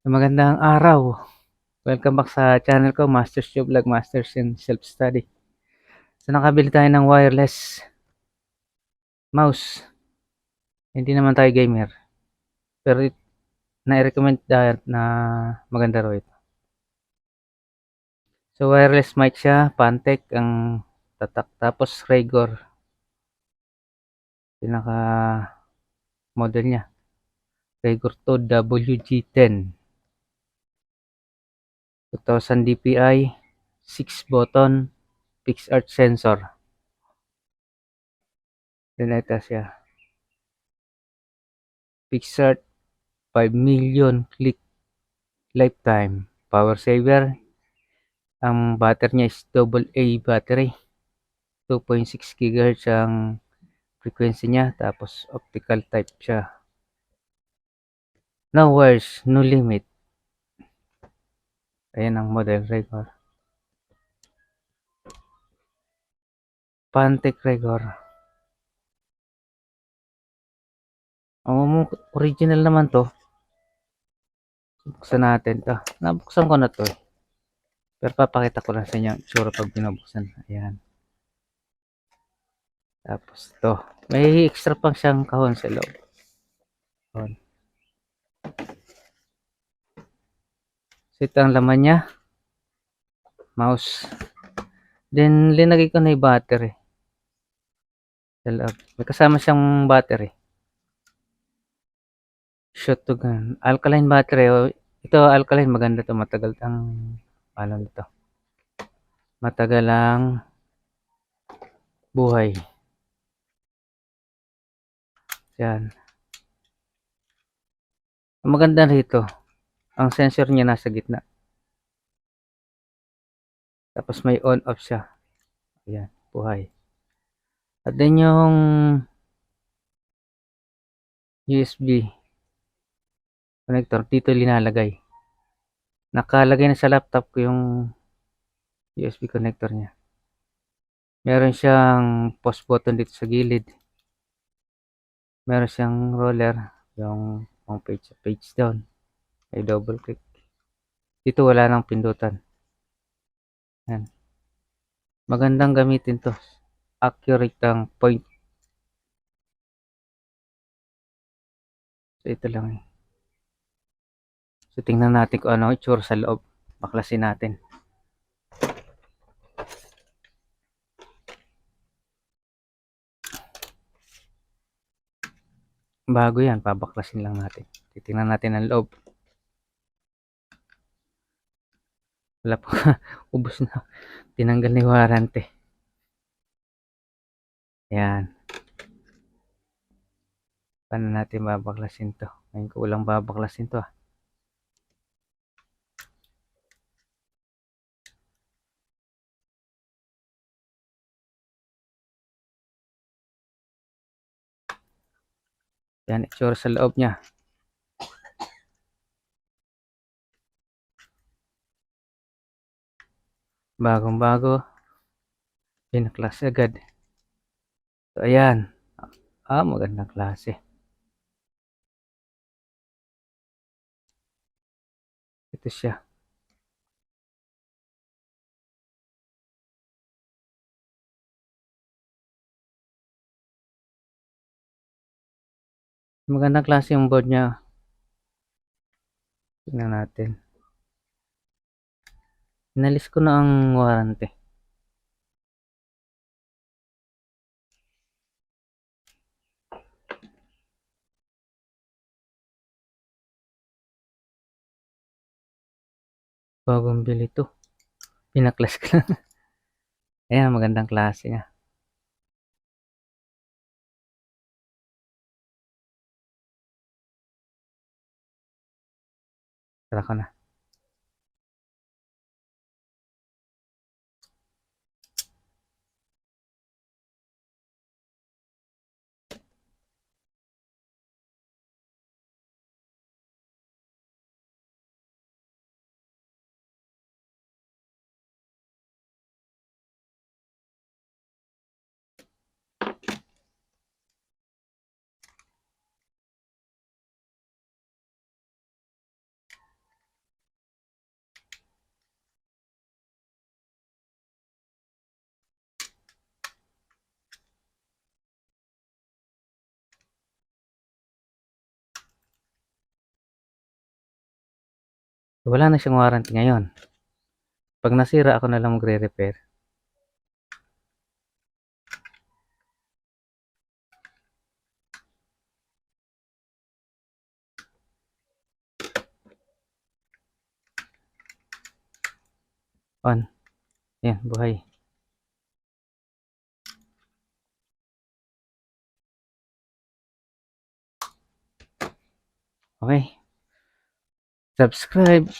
Magandang araw. Welcome back sa channel ko, Masters Joe Vlog, Masters in Self-Study. So, nakabili tayo ng wireless mouse. Hindi naman tayo gamer. Pero na-recommend dahil na maganda raw ito. So, wireless mic siya, Pantec ang tatak. Tapos, Raygor. Pinaka model niya. Raygor to WG10. 2000 dpi, 6 button, PixArt sensor. Then ito siya. PixArt 5 million click lifetime. Power saver. Ang battery niya is double A battery. 2.6 GHz ang frequency niya. Tapos optical type siya. No wires, no limit. Ayan ang model Rigor. Pantec Rigor. Ang original naman to. Buksan natin to. Nabuksan ko na to eh. Pero papakita ko lang sa inyo itsura pag binubuksan. Ayan. Tapos to. May extra pang siyang kahon sa loob. Kahon. So ito ang laman niya. Mouse. Then linagay ko na yung battery. May kasama siyang battery. Shot to gun. Alkaline battery. oh. Ito alkaline maganda to. Matagal ang ano nito. Matagal ang buhay. Yan. Maganda rito, ang sensor niya nasa gitna. Tapos may on off siya. Ayan, buhay. At then yung USB connector dito linalagay. Nakalagay na sa laptop ko yung USB connector niya. Meron siyang post button dito sa gilid. Meron siyang roller, yung pang page page down. May double click. Dito wala nang pindutan. Yan. Magandang gamitin to. Accurate ang point. So ito lang. So tingnan natin kung ano itsura sa loob. Baklasin natin. Bago yan, pabaklasin lang natin. Titingnan natin ang loob. Wala pa, ubos na. Tinanggal ni warranty. Yan. Paano natin babaklasin to? Ngayon ko ulang babaklasin to ah. Yan, itsura sa loob niya. Bagong bago. Pinaklase agad. So, ayan. Ah, magandang klase. Ito siya. Magandang klase yung board niya. Tingnan natin. Inalis ko na ang warranty. Bagong bili to. Pinaklas ko lang. Ayan, magandang klase nga. Tara ko na. Wala na siyang warranty ngayon. Pag nasira ako na lang magre-repair. On. Yan, buhay. Okay. Subscribe.